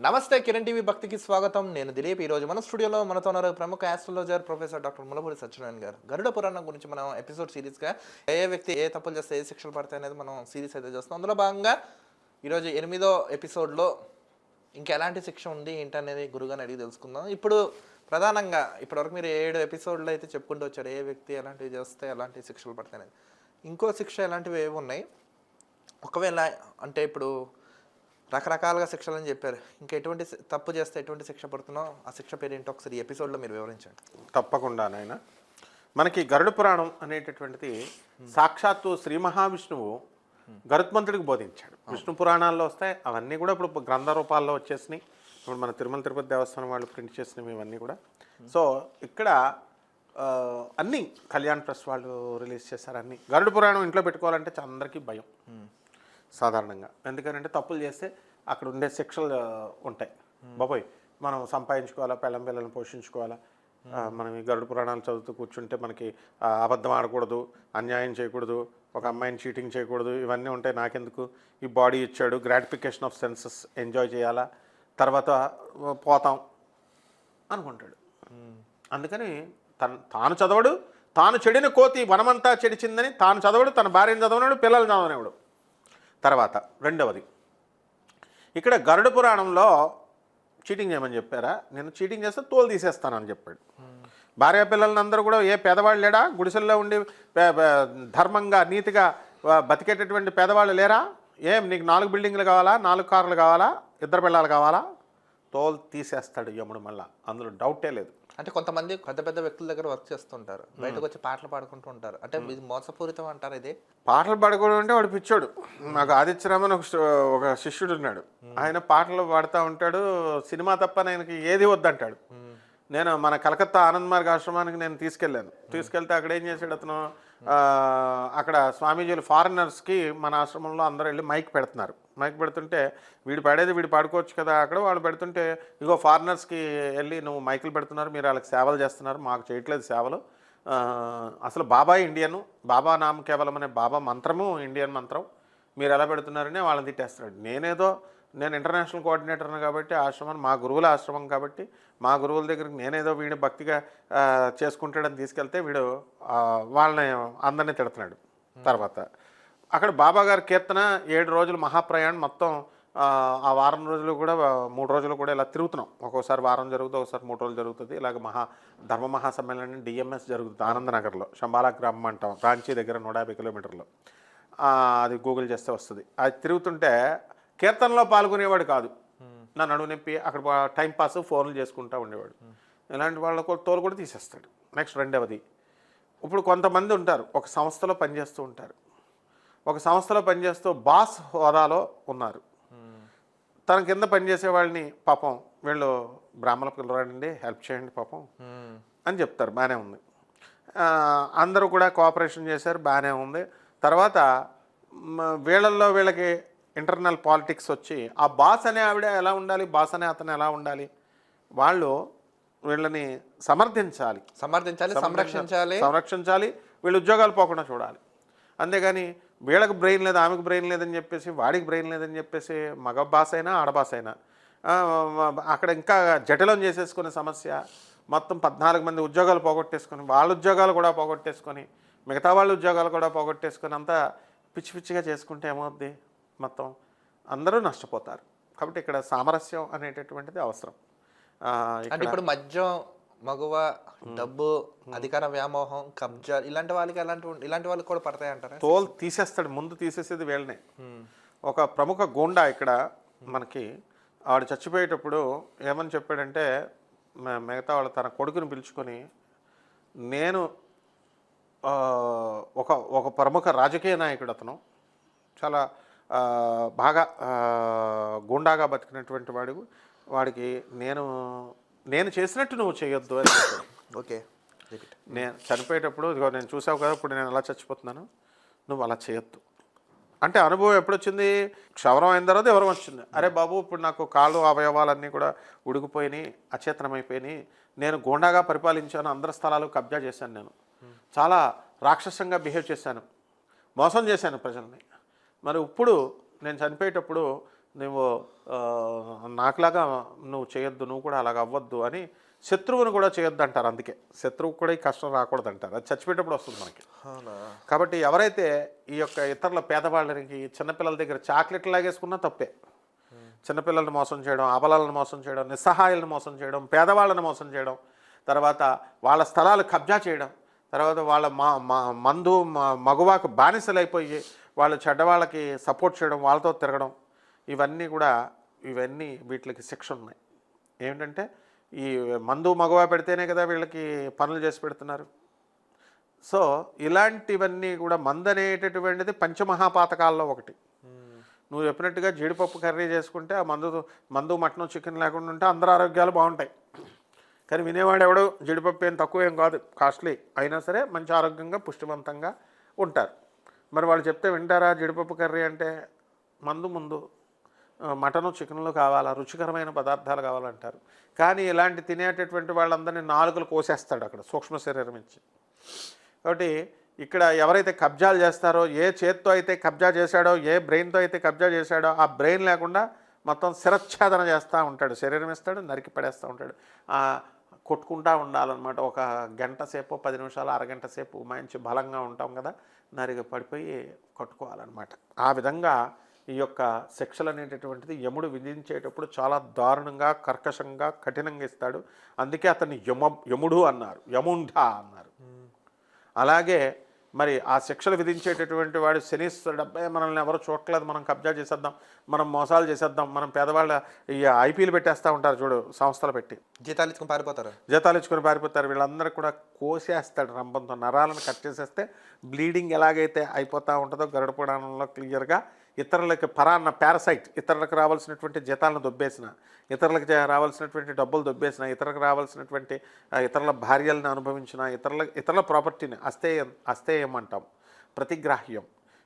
నమస్తే కిరణ్ టీవీ భక్తికి స్వాగతం. నేను దిలీప్. ఈ రోజు మన స్టూడియోలో మనతో ఉన్నారు ప్రముఖ astrologer professor doctor Mulapudi Satyanarayana garu. Garuda Puranam గురించి మనం ఎపిసోడ్ సిరీస్గా ఏ ఏ వ్యక్తి ఏ తప్పులు చేస్తే ఏ శిక్షలు పడతాయి అనేది మనం సిరీస్ అయితే చేస్తాం అందులో భాగంగా ఈరోజు ఎనిమిదో ఎపిసోడ్లో ఇంకా ఎలాంటి శిక్ష ఉంది ఏంటి అనేది గురుగాని అడిగి తెలుసుకుందాం. ఇప్పుడు ప్రధానంగా ఇప్పటివరకు మీరు ఏడు ఎపిసోడ్లో అయితే చెప్పుకుంటూ వచ్చారు. ఏ వ్యక్తి ఎలాంటివి చేస్తే ఎలాంటి శిక్షలు పడతాయి అనేది. ఇంకో శిక్ష ఎలాంటివి ఏవి ఉన్నాయి? ఒకవేళ అంటే ఇప్పుడు రకరకాలుగా శిక్షలు అని చెప్పారు. ఇంకా ఎటువంటి తప్పు చేస్తే ఎటువంటి శిక్ష పడుతున్నో ఆ శిక్ష పేరు ఏంటో ఒకసారి ఈ ఎపిసోడ్లో మీరు వివరించండి. తప్పకుండా నాయన. మనకి గరుడ పురాణం అనేటటువంటిది సాక్షాత్తు శ్రీ మహావిష్ణువు గరుత్మంతుడికి బోధించాడు. విష్ణు పురాణాల్లో వస్తాయి. అవన్నీ కూడా ఇప్పుడు గ్రంథ రూపాల్లో వచ్చేసినాయి. ఇప్పుడు మన తిరుమల తిరుపతి దేవస్థానం వాళ్ళు ప్రింట్ చేసినవి ఇవన్నీ కూడా. సో ఇక్కడ అన్నీ కళ్యాణ్ ప్రెస్ వాళ్ళు రిలీజ్ చేశారు అన్నీ. గరుడ పురాణం ఇంట్లో పెట్టుకోవాలంటే అందరికీ భయం. సాధారణంగా. ఎందుకంటే తప్పులు చేస్తే అక్కడ ఉండే శిక్షలు ఉంటాయి. బాబోయ్ మనం సంపాదించుకోవాలా పెళ్ళం పిల్లల్ని పోషించుకోవాలా? మనం ఈ గరుడు పురాణాలు చదువుతూ కూర్చుంటే మనకి అబద్ధం ఆడకూడదు అన్యాయం చేయకూడదు ఒక అమ్మాయిని చీటింగ్ చేయకూడదు ఇవన్నీ ఉంటాయి. నాకెందుకు? ఈ బాడీ ఇచ్చాడు గ్రాటిఫికేషన్ ఆఫ్ సెన్సెస్ ఎంజాయ్ చేయాలా? తర్వాత పోతాం అనుకుంటాడు. అందుకని తన తాను చదవడు తాను చెడిన కోతి వనమంతా చెడిచిందని తాను చదవడు తన భార్యను చదవనాడు పిల్లలు చదవనేవాడు తర్వాత రెండవది. ఇక్కడ గరుడ పురాణంలో చీటింగ్ చేయమని చెప్పారా? నేను చీటింగ్ చేస్తే తోలు తీసేస్తానని చెప్పాడు. భార్య పిల్లలందరూ అందరూ కూడా ఏ పేదవాళ్ళు లేడా? గుడిసెల్లో ఉండి ధర్మంగా నీతిగా బతికేటటువంటి పేదవాళ్ళు లేరా? ఏం నీకు నాలుగు బిల్డింగ్లు కావాలా? నాలుగు కార్లు కావాలా? ఇద్దరు పిల్లలు కావాలా? తోలు తీసేస్తాడు యముడు మళ్ళా. అందులో డౌటే లేదు. అంటే కొంతమంది పెద్ద పెద్ద వ్యక్తుల దగ్గర వర్క్ చేస్తుంటారు. బయటకు వచ్చి పాటలు పాడుకుంటూ ఉంటారు. అంటే ఇది మోసపూరితం అంటారు ఇది? పాటలు పాడుకోవడం అంటే వాడు పిచ్చోడు. నాకు ఆదిత్యరామన్ ఒక ఒక శిష్యుడు ఉన్నాడు. ఆయన పాటలు పాడుతూ ఉంటాడు. సినిమా తప్ప ఆయనకి ఏది వద్దంటాడు. నేను మన కలకత్తా ఆనంద్ మార్గ్ ఆశ్రమానికి నేను తీసుకెళ్ళాను. తీసుకెళ్తే అక్కడ ఏం చేశాడు అతను? ఆ, అక్కడ స్వామీజీలు ఫారినర్స్కి మన ఆశ్రమంలో అందరూ వెళ్ళి మైక్ పెడుతున్నారు. మైక్ పెడుతుంటే వీడు పాడేది వీడు పాడుకోవచ్చు కదా అక్కడ వాళ్ళు పెడుతుంటే ఇగో ఫారినర్స్కి వెళ్ళి నువ్వు మైకులు పెడుతున్నారు మీరు వాళ్ళకి సేవలు చేస్తున్నారు మాకు చేయట్లేదు సేవలు. అసలు బాబా ఇండియన్ బాబా నామ కేవలం అనే బాబా మంత్రము ఇండియన్ మంత్రం మీరు ఎలా పెడుతున్నారని వాళ్ళని తిట్టేస్తున్నాడు. నేనేదో నేను ఇంటర్నేషనల్ కోఆర్డినేటర్ను కాబట్టి ఆశ్రమం మా గురువుల ఆశ్రమం కాబట్టి మా గురువుల దగ్గరికి నేనేదో వీడు భక్తిగా చేసుకుంటాడని తీసుకెళ్తే వీడు వాళ్ళని అందరినీ తిడుతున్నాడు. తర్వాత అక్కడ బాబా గారి కీర్తన ఏడు రోజులు మహాప్రయాణం మొత్తం ఆ, వారం రోజులు కూడా మూడు రోజులు కూడా ఇలా తిరుగుతున్నాం. ఒక్కోసారి వారం జరుగుతుంది ఒకసారి మూడు రోజులు జరుగుతుంది. ఇలాగ మహా ధర్మ మహాసమ్మేళనం డిఎంఎస్ జరుగుతుంది ఆనందనగర్లో. శంబాలా గ్రామం అంటాం రాంచీ దగ్గర నూట యాభై కిలోమీటర్లు. అది గూగుల్ చేస్తే వస్తుంది. అది తిరుగుతుంటే కీర్తనలో పాల్గొనేవాడు కాదు. నా నడువు నింపి అక్కడ టైంపాస్ ఫోన్లు చేసుకుంటూ ఉండేవాడు. ఇలాంటి వాళ్ళ తోలు కూడా తీసేస్తాడు. నెక్స్ట్ రెండవది ఇప్పుడు కొంతమంది ఉంటారు ఒక సంస్థలో పనిచేస్తూ ఉంటారు. ఒక సంస్థలో పనిచేస్తూ బాస్ హోదాలో ఉన్నారు. తన కింద పనిచేసే వాళ్ళని పాపం వీళ్ళు బ్రాహ్మణ పిల్లరాడండి హెల్ప్ చేయండి పాపం అని చెప్తారు బాగానే ఉంది. అందరూ కూడా కోఆపరేషన్ చేశారు బాగానే ఉంది. తర్వాత వీళ్ళల్లో వీళ్ళకి ఇంటర్నల్ పాలిటిక్స్ వచ్చి ఆ బాస్ అనే ఆవిడ ఎలా ఉండాలి బాస్ అనే అతను ఎలా ఉండాలి వాళ్ళు వీళ్ళని సమర్థించాలి. సమర్థించాలి సంరక్షించాలి. సంరక్షించాలి వీళ్ళు ఉద్యోగాలు పోకుండా చూడాలి. అంతేగాని వీళ్ళకి బ్రెయిన్ లేదు ఆమెకు బ్రెయిన్ లేదని చెప్పేసి వాడికి బ్రెయిన్ లేదని చెప్పేసి మగ బాస్ అయినా ఆడబాస్ అయినా. అక్కడ ఇంకా జటిలం చేసేసుకునే సమస్య మొత్తం పద్నాలుగు మంది ఉద్యోగాలు పోగొట్టేసుకొని వాళ్ళ ఉద్యోగాలు కూడా పోగొట్టేసుకొని మిగతా వాళ్ళ ఉద్యోగాలు కూడా పోగొట్టేసుకొని అంతా పిచ్చి పిచ్చిగా చేసుకుంటే ఏమవుద్ది? మొత్తం అందరూ నష్టపోతారు. కాబట్టి ఇక్కడ సామరస్యం అనేటటువంటిది అవసరం. అంటే ఇప్పుడు మద్యం మగువ డబ్బు అధికార వ్యామోహం కబ్జా ఇలాంటి వాళ్ళకి ఎలాంటి ఇలాంటి వాళ్ళకి కూడా పడతాయి అంటారా? తోలు తీసేస్తాడు ముందు తీసేసేది వీళ్ళనే. ఒక ప్రముఖ గూండా ఇక్కడ మనకి ఆవిడ చచ్చిపోయేటప్పుడు ఏమని చెప్పాడంటే మిగతా వాళ్ళు తన కొడుకుని పిలుచుకొని నేను ఒక ఒక ప్రముఖ రాజకీయ నాయకుడు అతను. చాలా బాగా గూండాగా బతికినటువంటి వాడు. వాడికి నేను నేను చేసినట్టు నువ్వు చేయొద్దు అని చెప్పాడు. ఓకే. నేను చనిపోయేటప్పుడు ఇదిగో నేను చూసావు కదా ఇప్పుడు నేను ఎలా చచ్చిపోతున్నాను? నువ్వు అలా చేయొద్దు. అంటే అనుభవం ఎప్పుడు వచ్చింది క్షవరం అయిన తర్వాత ఎవరు వచ్చింది? అరే బాబు ఇప్పుడు నాకు కాళ్ళు అవయవాలన్నీ కూడా ఉడికిపోయినాయి అచేతనమైపోయినాయి. నేను గూండాగా పరిపాలించాను అందరి స్థలాలు కబ్జా చేశాను నేను. చాలా రాక్షసంగా బిహేవ్ చేశాను. మోసం చేశాను ప్రజల్ని. మరి ఇప్పుడు నేను చనిపోయేటప్పుడు నువ్వు నాకులాగా నువ్వు చేయొద్దు నువ్వు కూడా అలాగ అవ్వద్దు అని శత్రువుని కూడా చేయొద్దు అంటారు అందుకే. శత్రువుకు కూడా ఈ కష్టం రాకూడదు అంటారు అది చచ్చిపోయేటప్పుడు వస్తుంది మనకి. కాబట్టి ఎవరైతే ఈ యొక్క ఇతరుల పేదవాళ్ళకి చిన్నపిల్లల దగ్గర చాక్లెట్లు లాగేసుకున్నా తప్పే. చిన్నపిల్లల్ని మోసం చేయడం అబలాలను మోసం చేయడం నిస్సహాయాలను మోసం చేయడం పేదవాళ్ళని మోసం చేయడం తర్వాత వాళ్ళ స్థలాలు కబ్జా చేయడం తర్వాత వాళ్ళ మా మందు మగువాకు బానిసలైపోయి వాళ్ళు చెడ్డవాళ్ళకి సపోర్ట్ చేయడం వాళ్ళతో తిరగడం ఇవన్నీ కూడా ఇవన్నీ వీటికి శిక్ష ఉన్నాయి. ఏమిటంటే ఈ మందు మగవా పెడితేనే కదా వీళ్ళకి పనులు చేసి పెడుతున్నారు. సో ఇలాంటివన్నీ కూడా మందు అనేటటువంటిది పంచమహాపాతకాల్లో ఒకటి. నువ్వు చెప్పినట్టుగా జీడిపప్పు కర్రీ చేసుకుంటే ఆ మందు మందు మటన్ చికెన్ లేకుండా ఉంటే అందరు ఆరోగ్యాలు బాగుంటాయి. కానీ వినేవాడు ఎవడు? జీడిపప్పు ఏం తక్కువ ఏం కాదు. కాస్ట్లీ అయినా సరే మంచి ఆరోగ్యంగా పుష్టివంతంగా ఉంటారు. మరి వాళ్ళు చెప్తే వింటారా జీడిపప్పు కర్రీ అంటే మందు ముందు మటను చికెన్లు కావాలా? రుచికరమైన పదార్థాలు కావాలంటారు. కానీ ఇలాంటి తినేటటువంటి వాళ్ళందరినీ నాలుగులు కోసేస్తాడు అక్కడ సూక్ష్మ శరీరం ఇచ్చి కాబట్టి ఇక్కడ ఎవరైతే కబ్జాలు చేస్తారో ఏ చేత్తో అయితే కబ్జా చేశాడో ఏ బ్రెయిన్తో అయితే కబ్జా చేశాడో ఆ బ్రెయిన్ లేకుండా మొత్తం శిరచ్ఛేదన చేస్తూ ఉంటాడు. శరీరం ఇస్తాడు నరికి పడేస్తూ ఉంటాడు. కొట్టుకుంటా ఉండాలన్నమాట. ఒక గంట సేపు పది నిమిషాలు అరగంట సేపు మంచి బలంగా ఉంటాం కదా నరిగి పడిపోయి కొట్టుకోవాలన్నమాట. ఆ విధంగా ఈ యొక్క శిక్షలు అనేటటువంటిది యముడు విధించేటప్పుడు చాలా దారుణంగా కర్కశంగా కఠినంగా ఇస్తాడు. అందుకే అతన్ని యమ యముడు అన్నారు యముంఢ అన్నారు. అలాగే మరి ఆ శిక్షలు విధించేటటువంటి వాడు శనీశ్వరుడు అబ్బాయి మనల్ని ఎవరు చూడట్లేదు మనం కబ్జా చేసేద్దాం మనం మోసాలు చేసేద్దాం మనం పేదవాళ్ళ ఈ ఐపీలు పెట్టేస్తూ ఉంటారు చూడు సంస్థలు పెట్టి. జీతాలు ఇచ్చుకొని పారిపోతారు. జీతాలు ఇచ్చుకొని పారిపోతారు. వీళ్ళందరూ కూడా కోసేస్తాడు రంపంతో నరాలను కట్ చేసేస్తే బ్లీడింగ్ ఎలాగైతే అయిపోతూ ఉంటుందో గరుడ పురాణంలో క్లియర్గా ఇతరులకి పరాన్న పారసైట్ ఇతరులకు రావాల్సినటువంటి జీతాలను దొబ్బేసిన ఇతరులకు రావాల్సినటువంటి డబ్బులు దొబ్బేసిన ఇతరులకు రావాల్సినటువంటి ఇతరుల భార్యలను అనుభవించిన ఇతరుల ఇతరుల ప్రాపర్టీని అస్తేయం అస్తేయం అంటాం ప్రతిగ్రాహ్యం.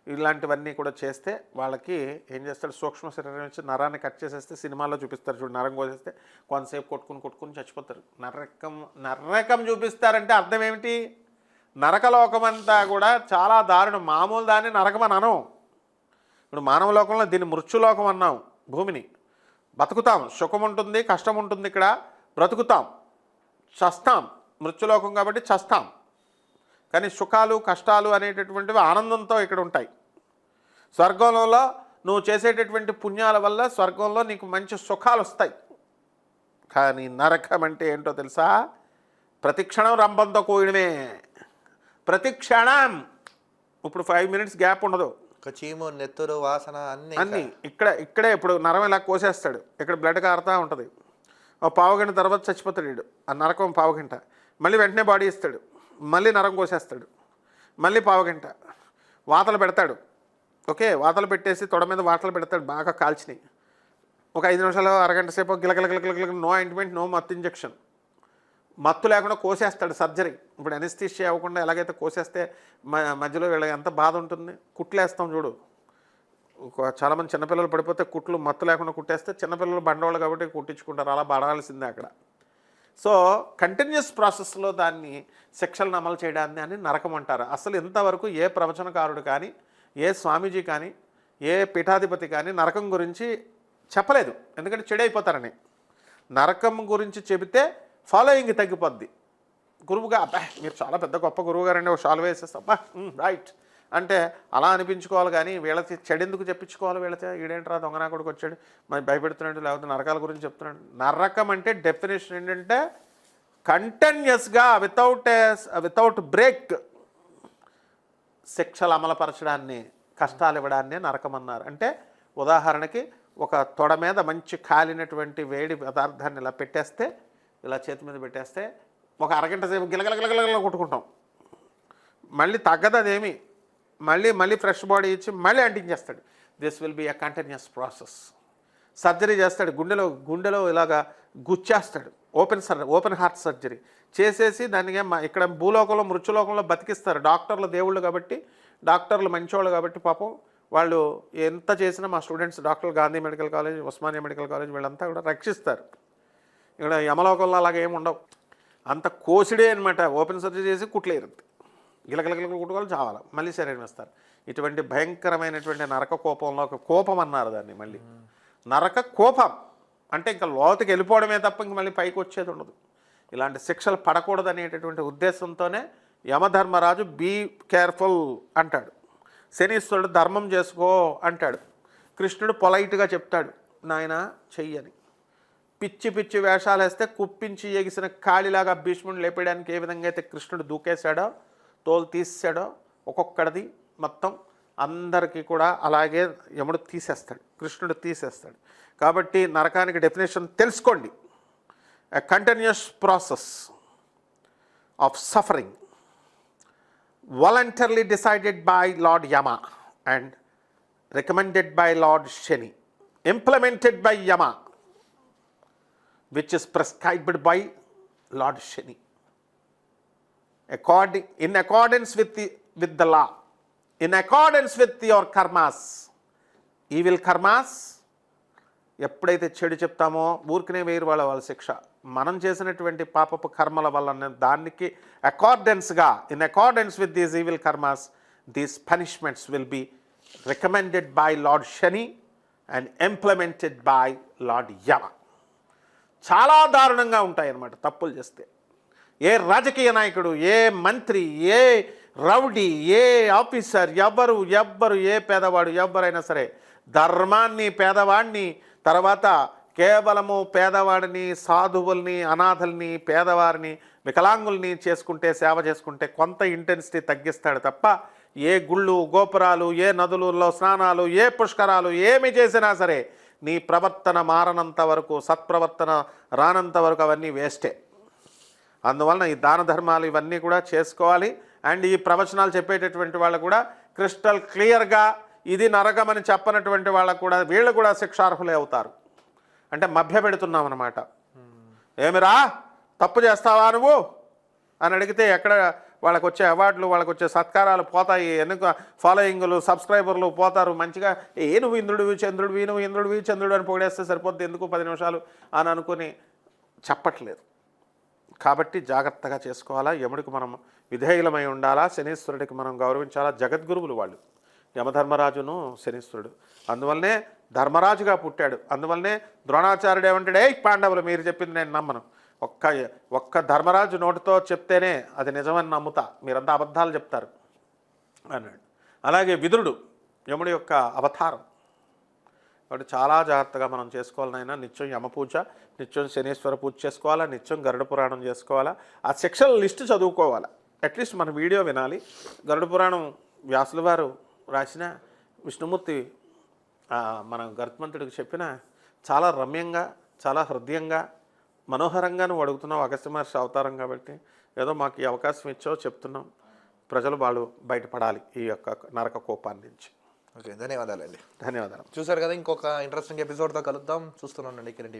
ఇలాంటివన్నీ కూడా చేస్తే వాళ్ళకి ఏం చేస్తాడు? సూక్ష్మ శరీరం నుంచి నరాన్ని కట్ చేసేస్తే సినిమాల్లో చూపిస్తారు చూడు నరం కోసేస్తే కొంతసేపు కొట్టుకుని కొట్టుకుని చచ్చిపోతారు. నరకం నరకం చూపిస్తారంటే అర్థం ఏమిటి? నరకలోకం అంతా కూడా చాలా దారుణం. మామూలు దాన్ని నరకమని అనం ఇప్పుడు మానవ లోకంలో దీన్ని మృత్యులోకం అన్నాం భూమిని. బతుకుతాం. సుఖం ఉంటుంది కష్టం ఉంటుంది ఇక్కడ. బ్రతుకుతాం. చస్తాం. మృత్యులోకం కాబట్టి చస్తాం. కానీ సుఖాలు కష్టాలు అనేటటువంటివి ఆనందంతో ఇక్కడ ఉంటాయి. స్వర్గంలో నువ్వు చేసేటటువంటి పుణ్యాల వల్ల స్వర్గంలో నీకు మంచి సుఖాలు వస్తాయి. కానీ నరకం అంటే ఏంటో తెలుసా? ప్రతిక్షణం రంభంతో కూడినమే. ప్రతిక్షణం ఇప్పుడు ఫైవ్ మినిట్స్ గ్యాప్ ఉండదు. చీము నెత్తురు వాసన అన్ని అన్ని. ఇక్కడ ఇక్కడే ఇప్పుడు నరం ఇలా కోసేస్తాడు. ఇక్కడ బ్లడ్ కారుతూ ఉంటుంది. ఓ పావుగంట తర్వాత చచ్చిపోతాడు వీడు ఆ నరకం పావుగంట మళ్ళీ వెంటనే బాడీ ఇస్తాడు. మళ్ళీ నరం కోసేస్తాడు. మళ్ళీ పావుగంట వాతలు పెడతాడు. ఓకే? వాతలు పెట్టేసి తొడ మీద వాతలు పెడతాడు. బాగా కాల్చినాయి. ఒక ఐదు నిమిషాలు అరగంట సేపు గిలకల నో ఆయింట్మెంట్ నో మత్ ఇంజెక్షన్ మత్తు లేకుండా కోసేస్తాడు సర్జరీ. ఇప్పుడు ఎనిస్థిషియా అవ్వకుండా ఎలాగైతే కోసేస్తే మ- మధ్యలో వీళ్ళకి ఎంత బాధ ఉంటుంది? కుట్లేస్తాం చూడు. చాలామంది చిన్నపిల్లలు పడిపోతే కుట్లు మత్తు లేకుండా కుట్టేస్తే చిన్నపిల్లలు బండవాళ్ళు కాబట్టి కుట్టించుకుంటారు. అలా పడాల్సిందే అక్కడ. సో కంటిన్యూస్ ప్రాసెస్లో దాన్ని శిక్షలను అమలు చేయడాన్ని అని నరకం అంటారు. అసలు ఇంతవరకు ఏ ప్రవచనకారుడు కానీ ఏ స్వామీజీ కానీ ఏ పీఠాధిపతి కానీ నరకం గురించి చెప్పలేదు. ఎందుకంటే చెడైపోతారని. నరకం గురించి చెబితే ఫాలోయింగ్ తగ్గిపోద్ది. గురువుగా అబ్బా మీరు చాలా పెద్ద గొప్ప గురువు గారండి ఒక షాల్వ్ వేసేస్తా. అబ్బా రైట్. అంటే అలా అనిపించుకోవాలి కానీ వీళ్ళకి చెడెందుకు చెప్పించుకోవాలి వీళ్ళతో ఈడేంట్రా దొంగనా కొడుకు వచ్చాడు? మరి భయపెడుతున్నాడు లేకపోతే నరకాల గురించి చెప్తున్నాడు? నరకం అంటే డెఫినేషన్ ఏంటంటే కంటిన్యూస్గా వితౌట్ వితౌట్ బ్రేక్ శిక్షలు అమలుపరచడాన్ని కష్టాలు ఇవ్వడాన్ని నరకం అన్నారు. అంటే ఉదాహరణకి ఒక తొడ మీద మంచి కాలినటువంటి వేడి పదార్థాన్ని ఇలా పెట్టేస్తే ఇలా చేతి మీద పెట్టేస్తే ఒక అరగంట సేపు గిలగలగలగల కొట్టుకుంటాం. మళ్ళీ తగ్గదు అదేమి మళ్ళీ మళ్ళీ ఫ్రెష్ బాడీ ఇచ్చి మళ్ళీ అంటించేస్తాడు this will be a continuous process surgery చేస్తాడు. గుండెలో గుండెలో ఇలాగా గుచ్చేస్తాడు. Open sir open heart surgery చేసేసి దానికి ఇక్కడ భూలోకంలో మృత్యులోకంలో బతికిస్తారు. డాక్టర్లు దేవుళ్ళు కాబట్టి డాక్టర్లు మంచివాళ్ళు కాబట్టి పాపం వాళ్ళు ఎంత చేసినా మా students doctor Gandhi medical college Osmania medical college వీళ్ళంతా కూడా రక్షిస్తారు. ఇక్కడ యమలోకంలో అలాగే ఏమి ఉండవు. అంత కోసిడే అనమాట ఓపెన్ సర్జరీ చేసి కుట్లేరు గిలగిలగిల కుట్టుకోవాలి చావాలి. మళ్ళీ శరీరం ఇస్తారు ఇటువంటి భయంకరమైనటువంటి నరక కోపంలో ఒక కోపం అన్నారు దాన్ని మళ్ళీ. నరక కోపం. అంటే ఇంకా లోతుకి వెళ్ళిపోవడమే తప్ప ఇంక మళ్ళీ పైకి వచ్చేది ఉండదు. ఇలాంటి శిక్షలు పడకూడదు అనేటటువంటి ఉద్దేశంతోనే యమధర్మరాజు బీ కేర్ఫుల్ అంటాడు. శనీశ్వరుడు ధర్మం చేసుకో అంటాడు. కృష్ణుడు పొలైట్గా చెప్తాడు నాయన చెయ్యని. పిచ్చి పిచ్చి వేషాలు వేస్తే కుప్పించి ఎగిసిన కాళిలాగా భీష్ముడిని లేపేయడానికి ఏ విధంగా అయితే కృష్ణుడు దూకేశాడో తోలు తీసాడో ఒక్కొక్కడిది మొత్తం అందరికీ కూడా అలాగే యముడు తీసేస్తాడు కృష్ణుడు తీసేస్తాడు. కాబట్టి నరకానికి డెఫినేషన్ తెలుసుకోండి. Continuous process of suffering suffering decided by lord Yama and recommended by lord Shani implemented by by which is prescribed by Lord Shani. According, in accordance with the, with the law, in accordance with your karmas, evil karmas, ఎప్పుడైతే చెడు చెప్తామో ఊరికనే వేరు వాళ్ళ వాళ్ళ శిక్ష మనం చేసినటువంటి పాపపు కర్మల వల్ల దానికి అకార్డెన్స్గా in accordance with these evil karmas these punishments will be recommended by lord Shani and implemented by lord Yama చాలా దారుణంగా ఉంటాయన్నమాట తప్పులు చేస్తే. ఏ రాజకీయ నాయకుడు ఏ మంత్రి ఏ రౌడీ ఏ ఆఫీసర్ ఎవ్వరు ఎవ్వరు ఏ పేదవాడు ఎవ్వరైనా సరే ధర్మాన్ని పేదవాడిని తర్వాత కేవలము పేదవాడిని సాధువుల్ని అనాథల్ని పేదవారిని వికలాంగుల్ని చేసుకుంటే సేవ చేసుకుంటే కొంత ఇంటెన్సిటీ తగ్గిస్తాడు తప్ప ఏ గుళ్ళు గోపురాలు ఏ నదులలో స్నానాలు ఏ పుష్కరాలు ఏమి చేసినా సరే నీ ప్రవర్తన మారనంత వరకు సత్ప్రవర్తన రానంత వరకు అవన్నీ వేస్టే. అందువలన ఈ దాన ధర్మాలు ఇవన్నీ కూడా చేసుకోవాలి. అండ్ ఈ ప్రవచనాలు చెప్పేటటువంటి వాళ్ళు కూడా క్రిస్టల్ క్లియర్గా ఇది నరకమని చెప్పనటువంటి వాళ్ళకు కూడా వీళ్ళు కూడా శిక్షార్హులే అవుతారు. అంటే మభ్య పెడుతున్నాం అనమాట ఏమిరా? తప్పు చేస్తావా నువ్వు? అని అడిగితే ఎక్కడ వాళ్ళకి వచ్చే అవార్డులు వాళ్ళకి వచ్చే సత్కారాలు పోతాయి. ఎన్నుక ఫాలోయింగ్లు సబ్స్క్రైబర్లు పోతారు మంచిగా. ఏ నువ్వు ఇంద్రుడివి చంద్రుడివి నువ్వు ఇంద్రుడివి చంద్రుడు అని పొగిడేస్తే సరిపోద్ది. ఎందుకు పది నిమిషాలు అని అనుకుని చెప్పట్లేదు. కాబట్టి జాగ్రత్తగా చేసుకోవాలా. యముడికి మనం విధేయులమై ఉండాలా. శనీశ్వరుడికి మనం గౌరవించాలా. జగద్గురువులు వాళ్ళు. యమధర్మరాజును శనీశ్వరుడు. అందువల్లనే ధర్మరాజుగా పుట్టాడు. అందువల్లనే ద్రోణాచార్యుడు ఏమంటాడు? ఏ పాండవులు మీరు చెప్పింది నేను నమ్మను. ఒక్క ఒక్క ధర్మరాజు నోటితో చెప్తేనే అది నిజమని నమ్ముతా. మీరంతా అబద్ధాలు చెప్తారు అన్నాడు. అలాగే విదురుడు యముడి యొక్క అవతారం. కాబట్టి చాలా జాగ్రత్తగా మనం చేసుకోవాలనైనా నిత్యం యమ పూజ నిత్యం శనీశ్వర పూజ చేసుకోవాలా నిత్యం గరుడ పురాణం చేసుకోవాలా ఆ సెక్షన్ లిస్ట్ చదువుకోవాలా. అట్లీస్ట్ మన వీడియో వినాలి. గరుడ పురాణం వ్యాసుల వారు రాసిన విష్ణుమూర్తి మన గరుత్మంతుడికి చెప్పిన చాలా రమ్యంగా చాలా హృదయంగా మనోహరంగా నువ్వు అడుగుతున్నావు అగస్త్య మహర్షి అవతారం కాబట్టి ఏదో మాకు ఈ అవకాశం ఇచ్చో చెప్తున్నాం. ప్రజలు వాళ్ళు బయటపడాలి ఈ యొక్క నరక కోపాన్ని నుంచి. ఓకే ధన్యవాదాలండి. ధన్యవాదాలు. చూసారు కదా ఇంకొక ఇంట్రెస్టింగ్ ఎపిసోడ్తో కలుద్దాం. చూస్తున్నానండి కిరణ్